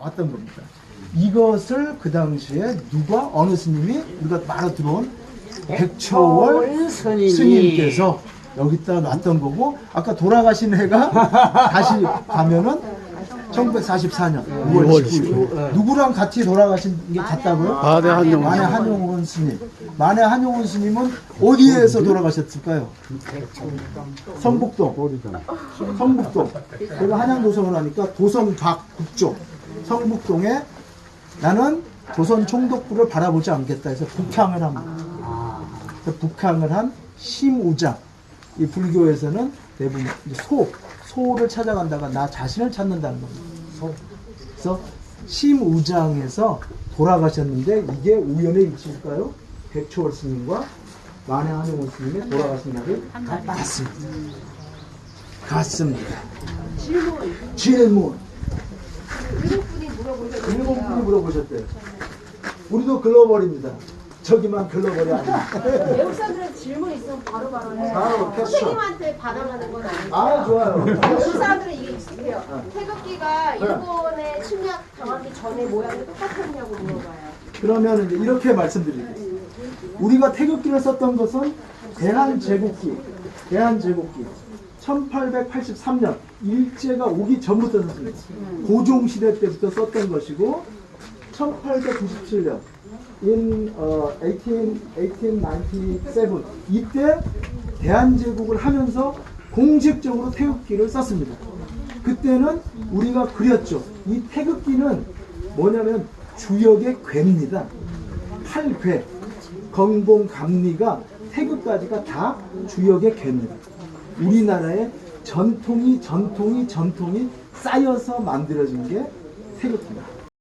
왔던 겁니다. 이것을 그 당시에 누가 어느 스님이 우리가 말로 들어온 백초월 스님이. 스님 께서 여기다 놨던 거고 아까 돌아가신 해가 다시 가면은 1944년 6월 19일 누구랑 같이 돌아가신 게 같다고요? 만해 한용운. 만해 한용운 스님. 만해 한용운 스님은 어디에서 돌아가셨을까요? 성북동. 성북동. 제가 한양도성을 하니까 도성 박 북쪽. 성북동에 나는 조선 총독부를 바라보지 않겠다 해서 북향을 합니다. 그래서 북향을 한 심우장. 이 불교에서는 대부분 소, 소를 찾아간다가 나 자신을 찾는다는 겁니다. 소. 그래서 심우장에서 돌아가셨는데 이게 우연의 일치일까요? 백초월 스님과 만해 한용원 스님의 돌아가신 날이 같습니다. 같습니다. 질문. 물어보셨어요. 일곱 분이 물어보셨대요. 우리도 글로벌입니다. 저기만 글로벌이 아니에요. 외국 사람들은 질문 있으면 바로 바로 해요. 바로 캐스터. 선생님한테 받아가는 건 아니고. 아, 좋아요. 외국 사람들은 이게 익숙해요. 태극기가 일본에 침략 당하기 전에 모양이 똑같았냐고 물어봐요. 그러면 이제 이렇게 말씀드리겠습니다. 우리가 태극기를 썼던 것은 대한제국기, 대한제국기. 1883년 일제가 오기 전부터 썼습니다. 고종 시대 때부터 썼던 것이고 1897년 in 어, 18, 1897 이때 대한제국을 하면서 공식적으로 태극기를 썼습니다. 그때는 우리가 그렸죠. 이 태극기는 뭐냐면 주역의 괴입니다. 팔괴, 건봉, 감리가 태극까지가 다 주역의 괴입니다. 우리나라의 전통이 전통이 전통이 쌓여서 만들어진 게 태극기입니다.